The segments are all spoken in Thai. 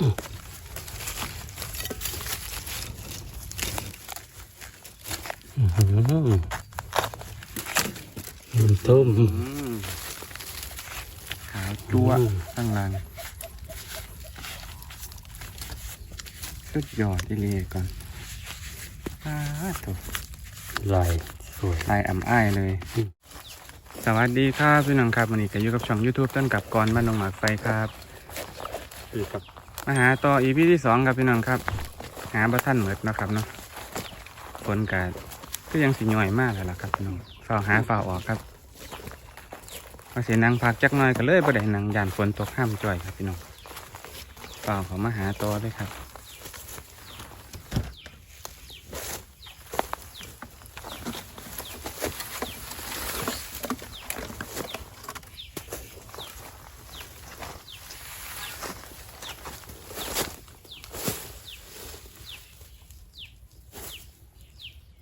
อื้อหือมันต้มอืมขาวจั่วข้างหล่างสุดยอดอีเลีก่อนอ้าตัวลายสวยลายอ่ำอ้ายเลยอืมสวัสดีครับพี่น้องครับวันนี้ก็อยู่กับช่อง YouTube ต้นกับกรบ้านดงหมากไฟครับนี่ครับ มาหาต่ออีพีที่สองครับพี่น้องครับ หาบัท่านเหมือดนะครับเนาะฝนกาดก็ยังสิย่อยมากเลยล่ะครับพี่น้องฝ่าวหาฝ่าวออกครับพอเสียนังพักจักหน่อยก็เลยประเด็นนังยานฝนตกห้ามจ่อยครับพี่น้องฝ่าวเขามาหาต่อด้วยครับ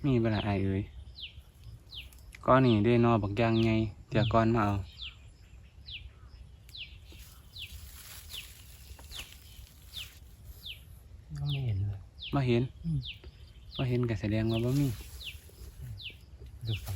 มีเวลาไอายเอ้ยก้อนนี่ได้นอบักอยางไงเดี๋ยวก้อนมาเอาก็ไม่เห็นเลยบ่เห็นอืมบ่เห็นก็แสดงว่าบ่มี ดูฟัง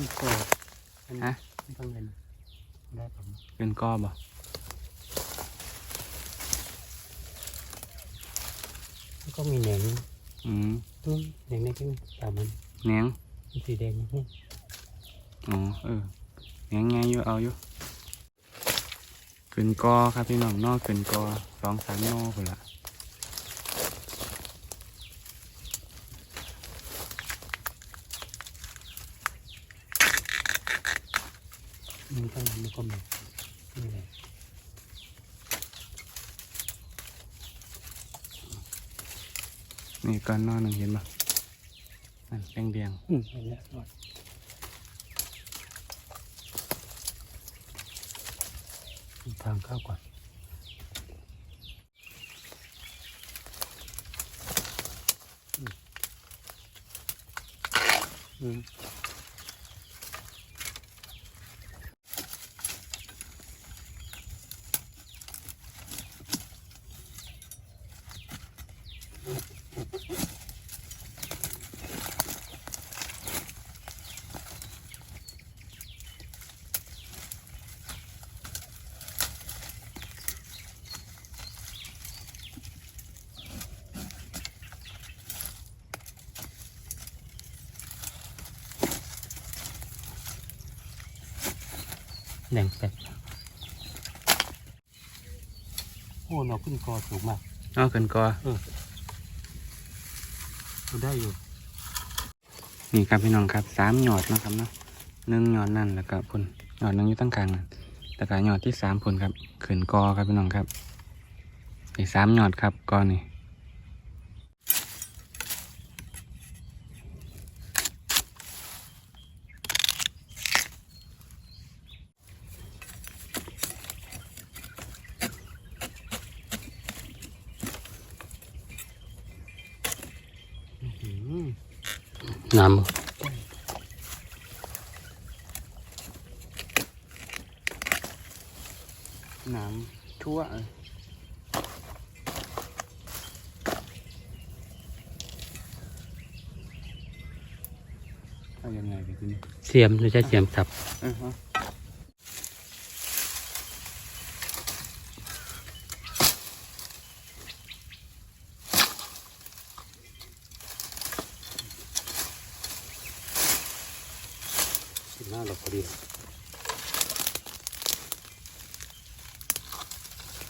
กับขึ้นคออันนี้ฮะไม่ต้องเงินได้ผมเป็นก้อบ่แล้วก็มีแหนงอืมตุ้มแหนงในขึ้นตามมันแหนงมันสีแดงนี่อ๋อเออแหนงไงอยู่เอาอยู่ขึ้นกอครับพี่น้องนอกขึ้นกอสองสามนอคนละ มั นต้องมันก็มีนี่แหละนี่ก้อนนอหนึ่งเห็นบ่นั่นแดงแดงอืมไปแล้วรอดทางเข้าก่อนอืม อืมแดงแปดโอ้เราขึ้นคอสูงมากนอกขึ้นกอเราได้อยู่ นี่ครับพี่น้องครับสามหยอดเนาะครับเนาะหนึ่งหยอดนั่นแล้วก็พุ่นหยอดหนึ่งอยู่ตั้งกลางนั่นแล้วก็หยอดที่สามพุ่นครับขึ้นกอครับพี่น้องครับอีกสามหยอดครับกอนี่ น้ำทั่วเออเอายังไงดีทีนี้เสียมหรือจะเสียมสับอือฮะ สิบห้าดอกพอดี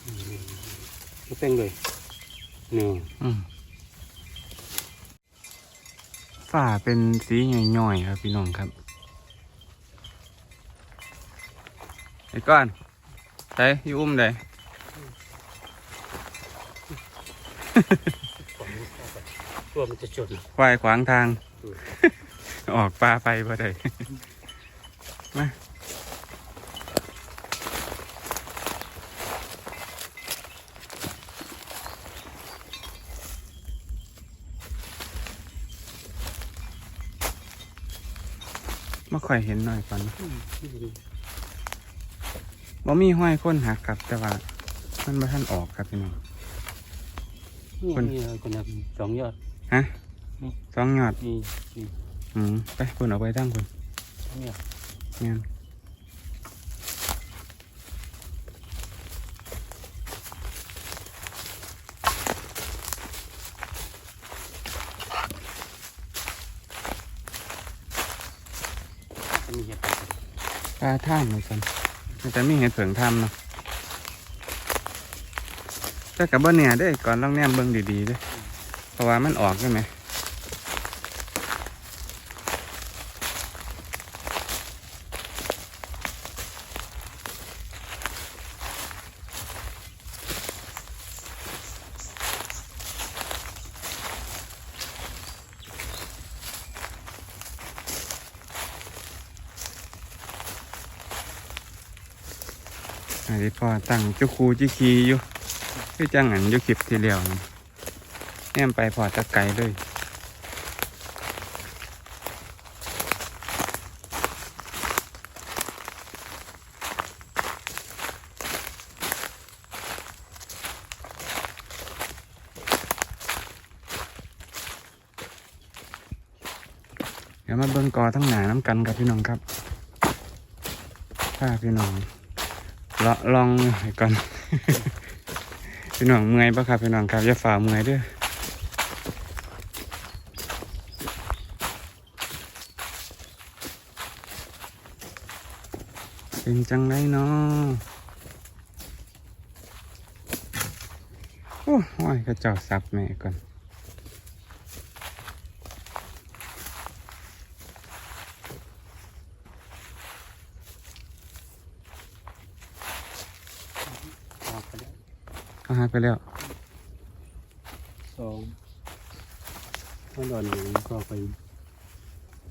อืมไม่เป้งเลยหนึ่ง อืมฝ้า เป็นสีหน่อยๆครับพี่น้องครับไอ้ก้อนใส่อยู่อุ้มใดตัวมันจะจดนะควายขวางทางอืมออกปลาไปบ่ได้มา มาค่อยเห็นหน่อยก่อนนะอืมนี่ดีบ่มีห้อยค้นหักครับ แต่ว่ามันบ่ท่านออกครับพี่น้อง นี่คนนี่คนละสองยอด ฮะนี่ สองยอดนี่นี่อืมไปคุณเอาไปตั้งคุณสองยอดเนี่ย จะมีเหตุ ปลาท่ามเหมือนกันมันจะมีเห็ดเผิงท่ามเนาะแต่กับบ่เนี่ยได้ก่อนลองแนมเบิ้งดีๆด้วยเพราะว่ามันออกใช่ไหม ดีพอตั้งเจ้าคูจิคีอยู่คือจังหันอยู่คลิปที่เดียวแนมไปพอตะไกลเลยเดี๋ยวมาเบิ่งกอทั้งหนาน้ำกันครับพี่น้องครับถ้าพี่น้อง ลาะลองก่อนพี่น้องเมื่อยปะครับพี่น้องครับอย่าฝ่าเมื่อยเด้อเป็นจังไรเนาะโอ้ยกระจ้าซับแม่ก่อน ออกไปแล้ว ก็หาย ไปแล้วสองถ้าโดนหนึ่งก็ไป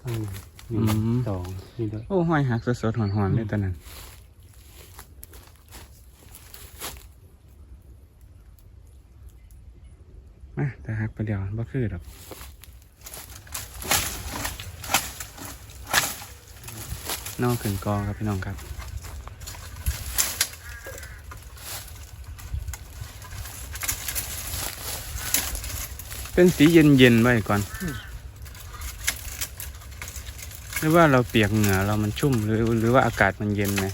ข้างหนึ่งอืมสองนี่ด้วยโอ้ห้อยหักสดๆหอนๆเลยตอนนั้นมาแต่หักไปเดียวบ่คือดอกนอกขึ้นกองครับพี่น้องครับ เป็นสีเย็นๆไว้ก่อนหรือว่าเราเปียกเหงื่อเรามันชุ่มหรือหรือว่าอากาศมันเย็นไหม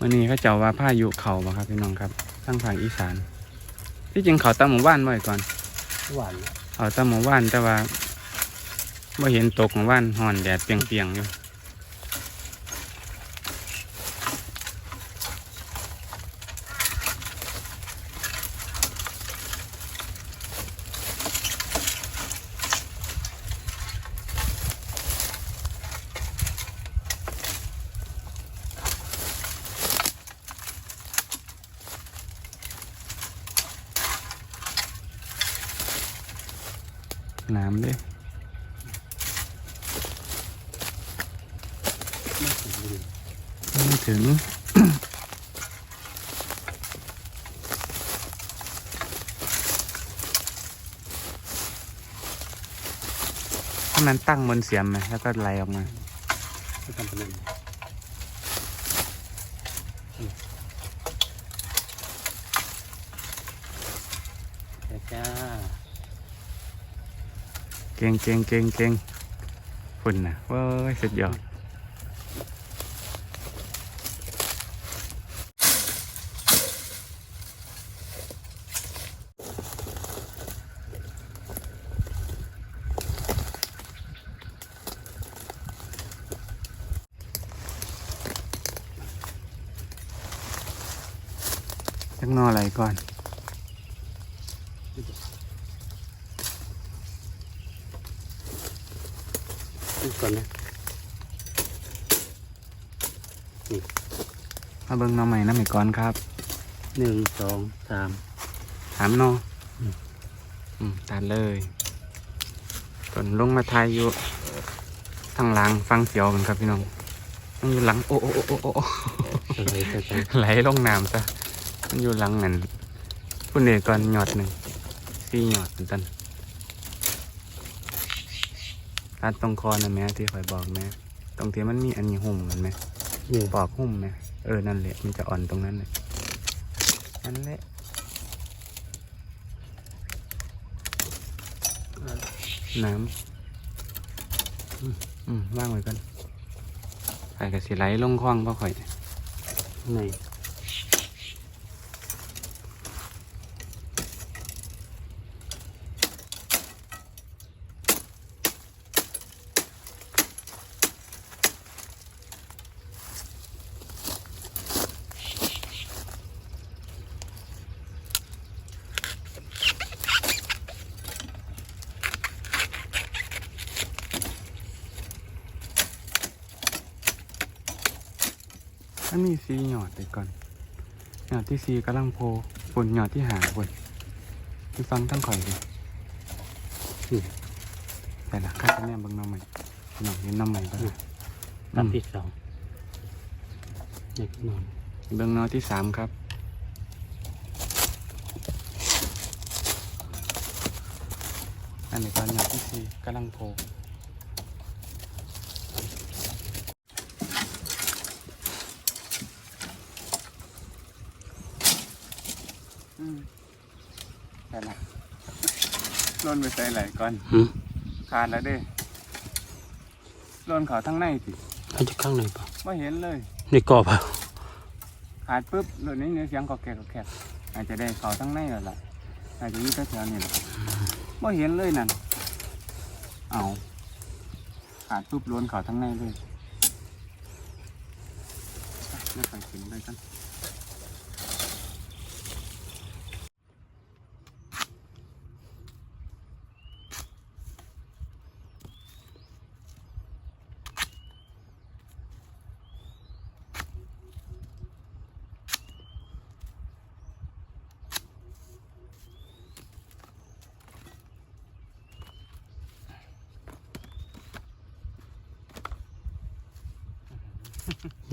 วันนี้เขาเจ้าว่าพายุเข่าบ่ครับพี่น้องครับทั้งภาคอีสาน ที่จริงเขาตามหมู่บ้านไว้ก่อนหวานนะเขาตามหมู่บ้านแต่ว่าไม่เห็นตกหมู่บ้านห่อนแดดเปรียงๆอยู่ น้ำด้ไม่ถึงเลยไม่ถึงถ้ามันตั้งบนเสียมไหมแล้วก็ไหลออกมาไม่ทำเป็น แกงแกงแกงแกงฝุ่นนะว้ายสุดยอดจังนออะไรก่อน เบิ่งหนอใหม่น้ำอีกก่อนครับหนึ่งสองสามถามหนออืมอืมตัดเลยก่อนลงมาทายอยู่ทางหลังฟังเสียวกันครับพี่น้องมันอยู่หลังโอ้โอ้โอ้โอ้โอ้สไลด์กันไหลลงน้ำซะมันอยู่หลังนั่นพุ่นเอกก่อนหยอดหนึ่งสี่หยอดเป็นต้นตัดตรงคอนะแม่ที่คอยบอกแม่ตรงที่มันมีอันนี้หุ่มมันไหมนี่ปอกหุ่มไหม เออ นั่นแหละ มันจะอ่อนตรงนั้นเลยนั่นแหละน้ำ อืมว่างไว้กันใส่กับสีไหลลงคลองเพราะข่อยในมันมีสีหยอดไปก่อนหยอด ที่สีกำลังโพฝุ่นหยอดที่หาฝุ่นที่ฟังทั้งข่อยดิแต่ละข้าจะแนมเบิ่งน้ำใหม่หน่อยเห็นน้ำใหม่ก็ได้ลำที่สองนี่นอนเบิ่งน้อที่สามครับอันนี้ก็หยอดที่สีกำลังโพอืมแต่ละ ล่นไปใส่ไหลก่อนหืม ขาดแล้วเด้ล่นเขาทั้งในสิเขาจะข้างในเปล่าไม่เห็นเลย ในกรอบอะขาดปุ๊บเลยนี่เสียงกอกแกกกอกแกกอาจจะได้เขาทั้งในแล้วล่ะอาจจะอยู่แถวๆนี่แหละไม่เห็นเลยนั่นเอาขาดปุ๊บล้วนเขาทั้งในเลยไม่ไปถึงเลยกัน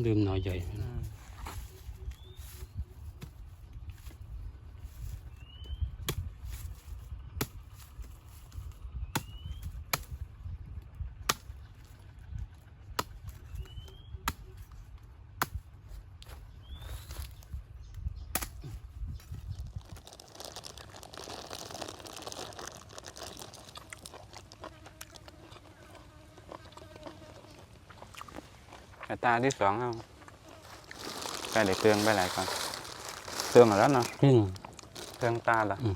ดื่มหน่อยใหญ่ แต่ตาที่สองเอาไปเดี๋ยวเครื่องไปหลายก่อนเครื่องเอาแล้วเนาะซึ่งเครื่องตาละอืม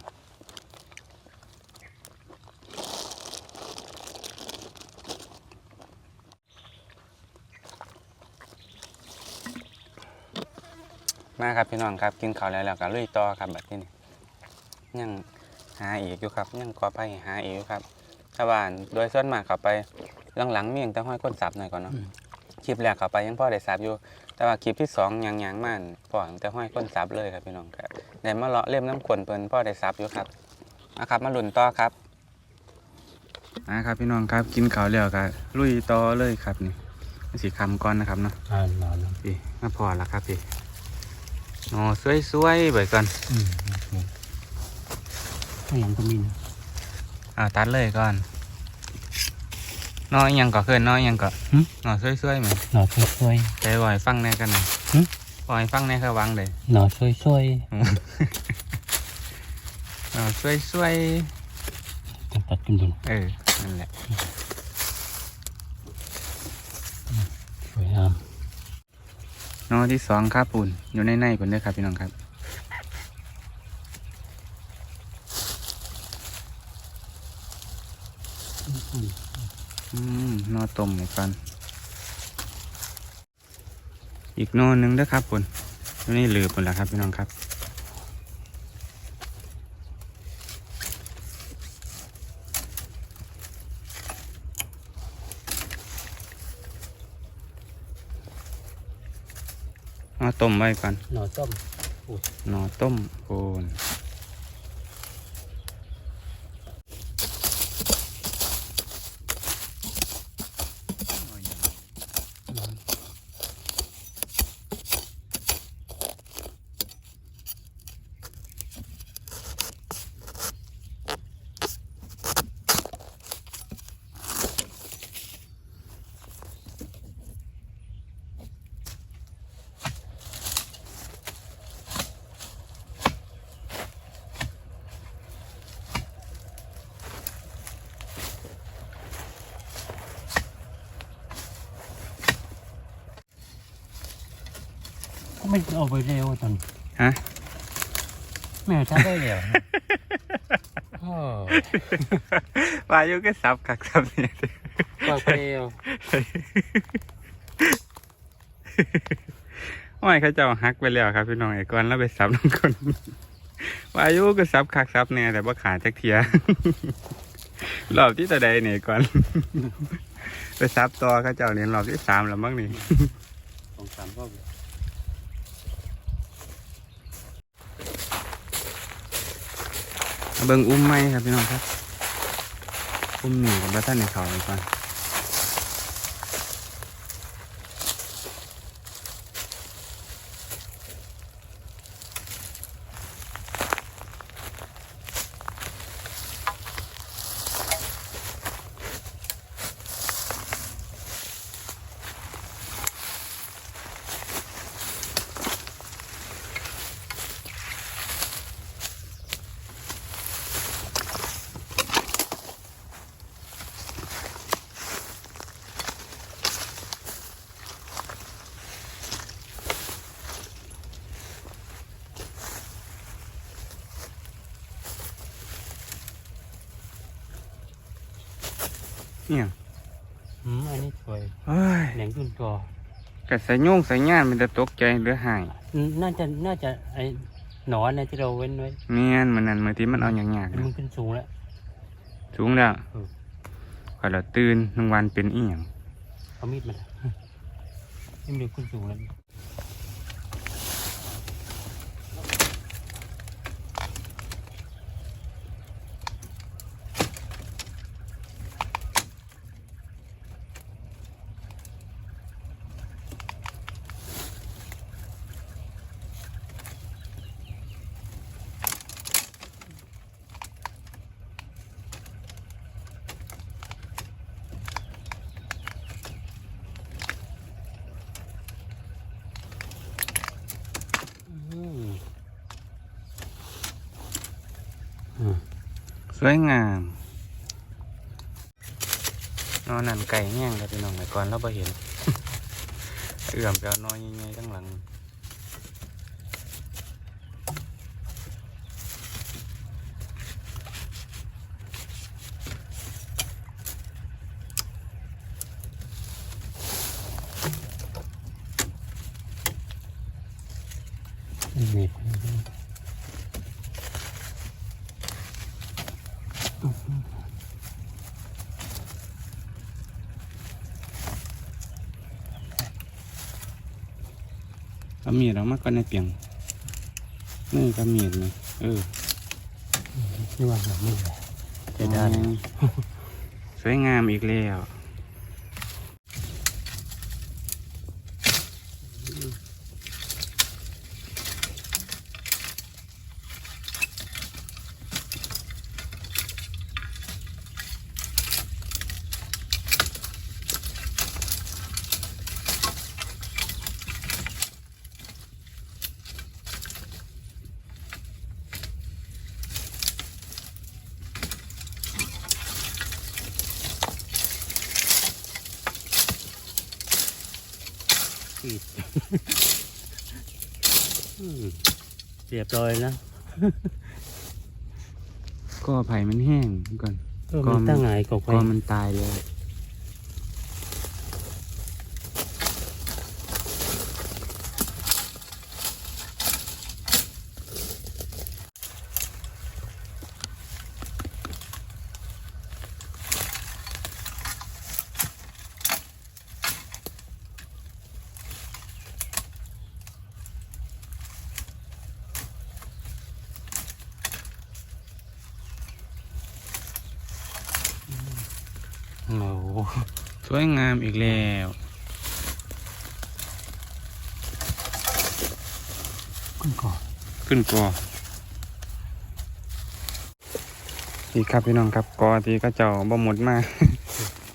มาครับพี่น้องครับกินข้าวแล้วแล้วก็ลุยต่อครับแบบนี้นี่ยังหาอีกอยู่ครับยังกอไปหาอีกอยู่ครับชาวบ้านโดยส่วนมากเขาไปหลังๆมีอย่างแต่ห้อยก้นสับหน่อยก่อนเนาะ คลิปแรกเขาไปยังพ่อได้สับอยู่ แต่ว่าคลิปที่สองยังยังๆมันพ่อตั้งแต่ห้อยก้นสับเลยครับพี่น้องครับได้มาเลาะเล่มน้ำขวนเปิ้นพ่อได้สับอยู่ครับนะครับ มาหลุนต่อครับมาครับพี่น้องครับกินข้าวแล้วก็ลุยต่อเลยครับนี่สีคำก่อนนะครับเนาะอ่านนอนแล้วพี่มาพอแล้วครับพี่อ๋อสวยๆเบิดก่อนอืมนี่ข้างหลังก็มีนะอ่าตัดเลยก่อน น้อยยังก็เกินน้อยยังก็หึหน่อสวยๆไหมหน่อช่วยใจบ่อยฟังแน่กันหน่อยหึบ่อยฟังแน่คือวังเลยๆหน่อช่วยช่วยหน่อสวยๆต้องตัดกันบนๆเออนั่นแหละสวยงามหน่อที่สองครับปุ่นอยู่ในในปุ่นเด้อครับพี่น้องครับอืม อืมนอต้มให้กัน อีกน่อหนึ่งนะครับคุณนี่ลือหมดแล้วครับพี่น้องครับน่อต้มไว้ก่อนนอต้มน่อต้มโกน ไม่เอาไปเร็วตอนฮะแม่ช้าได้แล้วโอ้วายุก็ซับคักซับเนี่ยปากไปเร็วโอ้ยเขาเจ้าฮักไปแล้วครับพี่น้องไอ้ก่อนแล้วไปซับน้ำคนวายุก็ซับคักซับเนี่ยแต่ว่าขาจักเทียรอบที่ตะใดเนี่ยก่อนไปซับต่อเขาเจ้าเนี่ยรอบที่สามแล้วมั้งนี่สองสามรอบ เบิ่งอุ้มไม้ครับพี่น้องครับ อุ้มหนีกับบ้านในเขาเลยก่อน เนี่ยอืมอันนี้สวยเฮ้ยแหนงตุนกอกัใส่โยงใส่งานมันจะตกใจหรือหายอืมน่าจะน่าจะไอหนอนเนี่ยที่เราเว้นไว้เมียนมันนั่นเมื่อที่มันเอาอย่างๆมันะนขึ้นสูงแล้ว สูงแล้วอืมขอยเราตื่นหนึ่งวันเป็นอีหยังเอามีดมานี่มันขึ้นสูงแล้ว อืมอืม ส วยงามนอนนั่นไก่แง่งกับพี่น้องแต่ก่อนเราไปเห็น เอื่อมแปเอาน้อยใหญ่ๆทั้งหลัง นี่ เอามีดออกมาก่อนในเปียงนี่ก็มีดนี่เออนี่ว่าแบบนี้เลยจะได้อ๋อสวยงามอีกแล้ว ปิด อืมเรียบร้อยนะ ก็ไผ่มันแห้งก่อน เออมันตั้งไง กอกไปก็มันตายแล้วามอีกแล้วขึ้นก่อนขึ้นกอนี่ครับพี่น้องครับกอที่ก็เจ้าบ่หมดมา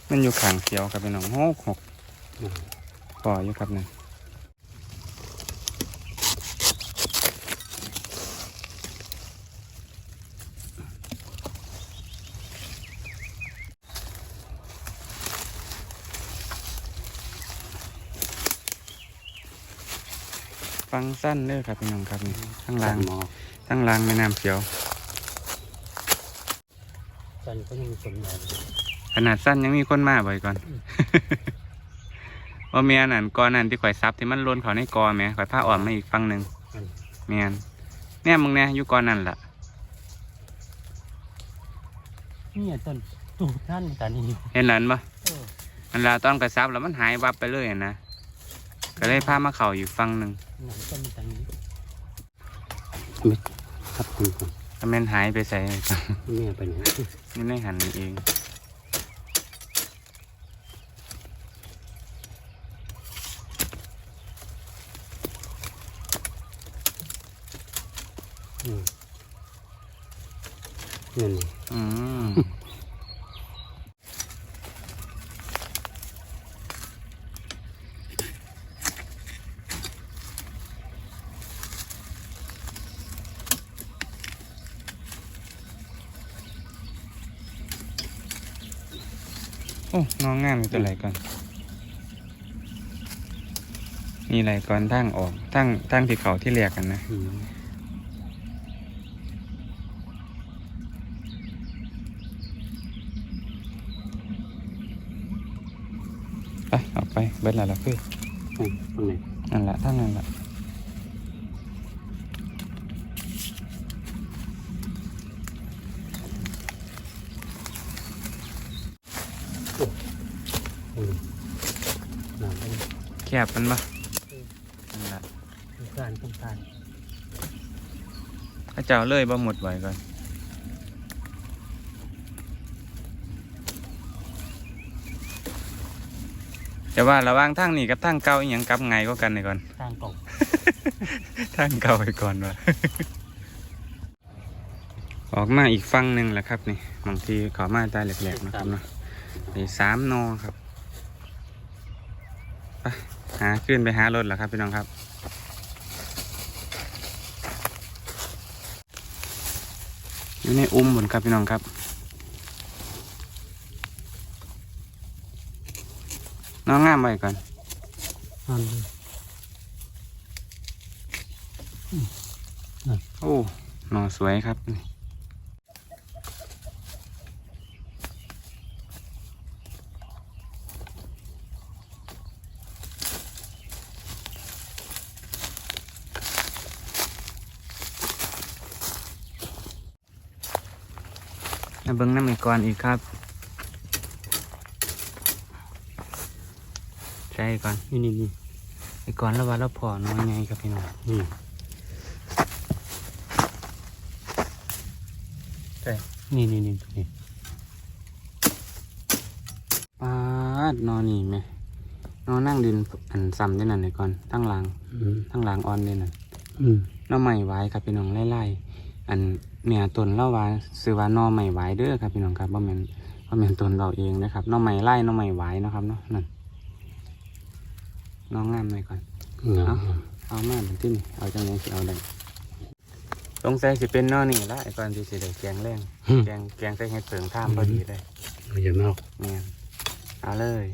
มันอยู่ข้างเขียวครับพี่น้องหกหกอืมกออยู่ครับนี่ ฟังสั้นเด้อครับพี่น้องครับนี่ข้างล่างหมอข้างล่างแม่น้ำเขียวจันก็ยังมีคนมาอยู่ขนาดสั้นยังมีคนมาบ่อยก่อนว่าเมียนั่นกอนั่นที่ข่อยซับที่มันล้นเขาในกอแหม่ข่อยผ้าอ่อนมาอีกฝั่งหนึ่งอันเมียนเนี่ยมึงเนี่ยอยู่กอนั่นล่ะนี่ต้นตูดนั่นกันนี่อยู่เห็นหลันปะเออมันลาตอนกระซับแล้วมันหายวับไปเลยอะนะ ก็เลยพามาเข่าอยู่ฝั่งหนึ่งหนังต้นตังนี้ไม่ครับคุณผมก็แม่นหายไปใส่ แม่ไปไหนนี่ในหันนี่เองอืมนั่นนี่อืม อ้น้องงามมีตัวไหนก่อน มีอะไรก่อนทั้งออกทั้งทั้งที่เขาที่เรียกกันนะอืมไปออกไปเบิดแล้วล่ะคืออืมตรงไหนนั่นแหละท่านนั่นแหละ อืมห นังเป็นแคบมันปะนั่นแหละต้องการต้องการถ้าเจ้าเลยบ่หมดไว้ก่อนแต่ว่าระหว่างทางนี้กับทางเก่าอีหยังกลับไงก็กันนี่ก่อน ทางเก่า ทางเก่าไปก่อนวะออกมาอีกฝั่งหนึ่งแหละครับนี่บางทีเขามาได้แหลกๆนะครับเนาะ นี่สามนอครับไปหาขึ้นไปหารถแล้วครับพี่น้องครับอยู่ในอุ้มบนครับพี่น้องครับน้องงามไว้ก่อนนั่นเลยโอ้หน่อสวยครับนี่ เบิ้งน้ำอีกก่อนอีกครับ ใช่ก่อน นี่นี่นี่อีกก่อนแล้วว่าเราพอน้อยไงครับพี่น้อง นี่ใช่นี่นี่นี่นี่ปาดนอนนี่ไหมนอนนั่งดินอันซ้ำได้นั่นเลยก่อนทั้งหลังอืมทั้งหลังอ่อนเลยนั่นอืมหน้อใหม่ไว้ครับพี่น้องไล่ๆอัน เมียตนเล่าว่าซื้อว่าหน้อใหม่ไว้เด้อครับพี่น้องครับว่าแม่นว่าแม่นตนเราเองนะครับหน้อใหม่ไล่หน้อใหม่ไว้นะครับเนาะนั่นน้องงามหน่อยก่อนงามเอามาเป็นที่นี่เอาจังไงสิเอาได้สงสัยสิเป็นหน้อนี่ละไอ้ก่อนที่สิได้แกงแรงแกงแกงใส่เห็ดเผิงท่ามพอดีเลยมันจะนอกเนี่ยเอาเลย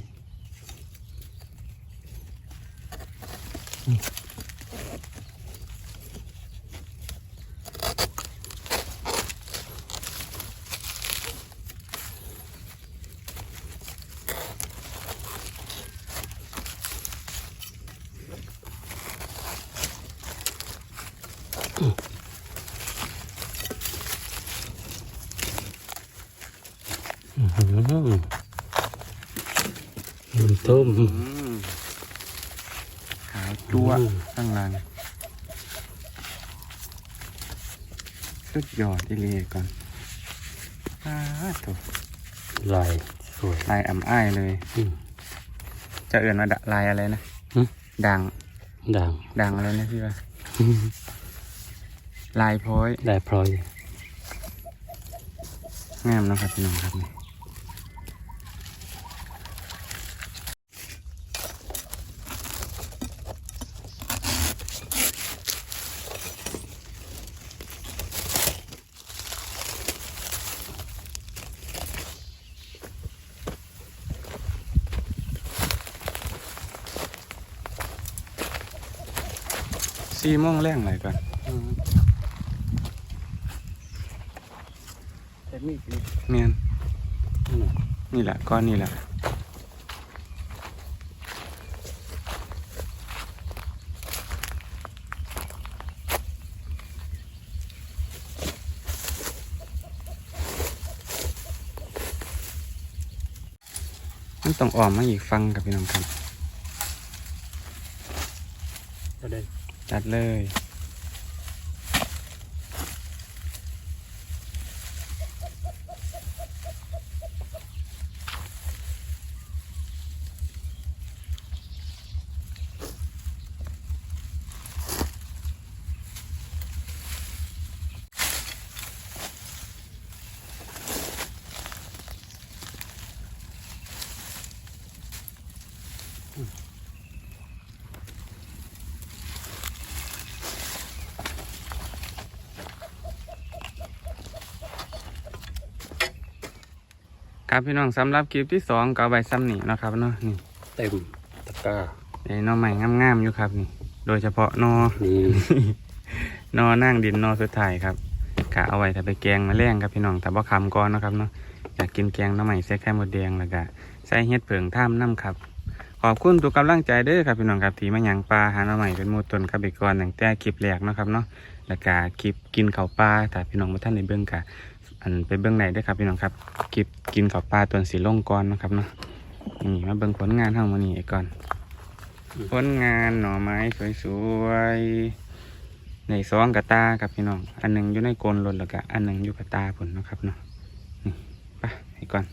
มันต้ม อืมขาวจั่ว อืม ข้างล่างสุดย อดที่เลยก่อนอ้าถูกลายสสวย ลายอ่ำอ้ายเลย อืม จะเอื่นว่าดะลายอะไรนะหึ ด่างด่าง ด่างอะไรนะพี่ว่าลายโพอยได้พลอยงามเนาะครับพี่น้องครับนี่ สี่โมงแรงไหนก่อนแต่มีดนี่เมียนอืมนี่แหละก้อนนี่แหละมันต้องออมมาอีกฟังกับพี่น้องครับ ก็ จัดเลย ครับพี่น้องสำหรับคลิปที่สองก็เอาใบซ้ำนี่เนาะครับเนาะนี่เต็มตะกร้าไอ้หนอใหม่งามๆอยู่ครับนี่ โดยเฉพาะหนอนี่นอนั่งดินนอสุดท้ายครับกะเอาไว้ถ้าไปแกงมาแรงครับพี่น้องแต่บ่คำก่อนเนาะครับเนาะอยากกินแกงหน้ำใหม่ใส่ไข่มดแดงแล้วก็ใส่เห็ดเผิงท่ามน้ำครับขอบคุณทุกกำลังใจเด้อครับพี่น้องครับที่มาหยังปลาหาหน้ำใหม่เป็นหมูตนครับไปก่อนตั้งแต่คลิปแรกเนาะครับเนาะแล้วก็คลิปกินข้าวปลาแต่พี่น้องมาท่านในเบื้องกะ อันไปเบื้องไหนเด้ครับพี่น้องครับคลิปกินข้าวปลาตัวสีลงก่อนนะครับเนาะนี่มาเบิ่งผลงานเฮามานี่ไอ้ก่อนผลงานหน่อไม้สวยๆในซองกระตาครับพี่น้อง อันหนึ่งอยู่ในโกนรถแล้วก็อันหนึ่งอยู่กระตาผลนะครับเนาะนี่ไปให้ก่อน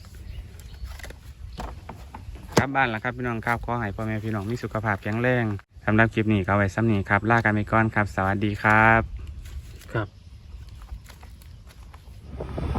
กลับบ้านแล้วครับพี่น้องครับขอให้พ่อแม่พี่น้องมีสุขภาพแข็งแรงสำหรับคลิปนี้ก็เอาไว้ซ้ำนี้ครับลากันไปก่อนครับ สวัสดีครับ Thank you.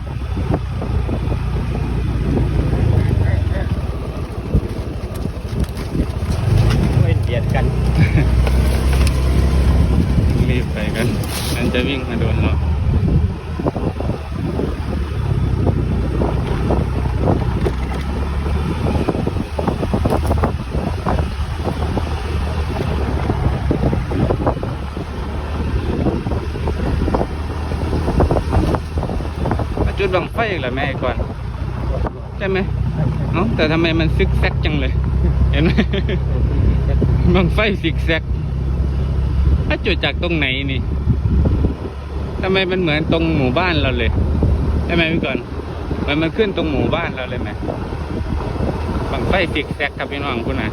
มาจุดบังไฟอีกแล้วแม่ก่อนใช่ไหมเอ้าแต่ทำไมมันซึกแซกจังเลย เห็นไหมบังไฟซิกแซกถ้าจุดจากตรงไหนนี่ทำไมมันเหมือนตรงหมู่บ้านเราเลยใช่ไหมพี่ก่อนมันมันขึ้นตรงหมู่บ้านเราเลยไหมบังไฟซิกแซกครับพี่น้องคุณนะ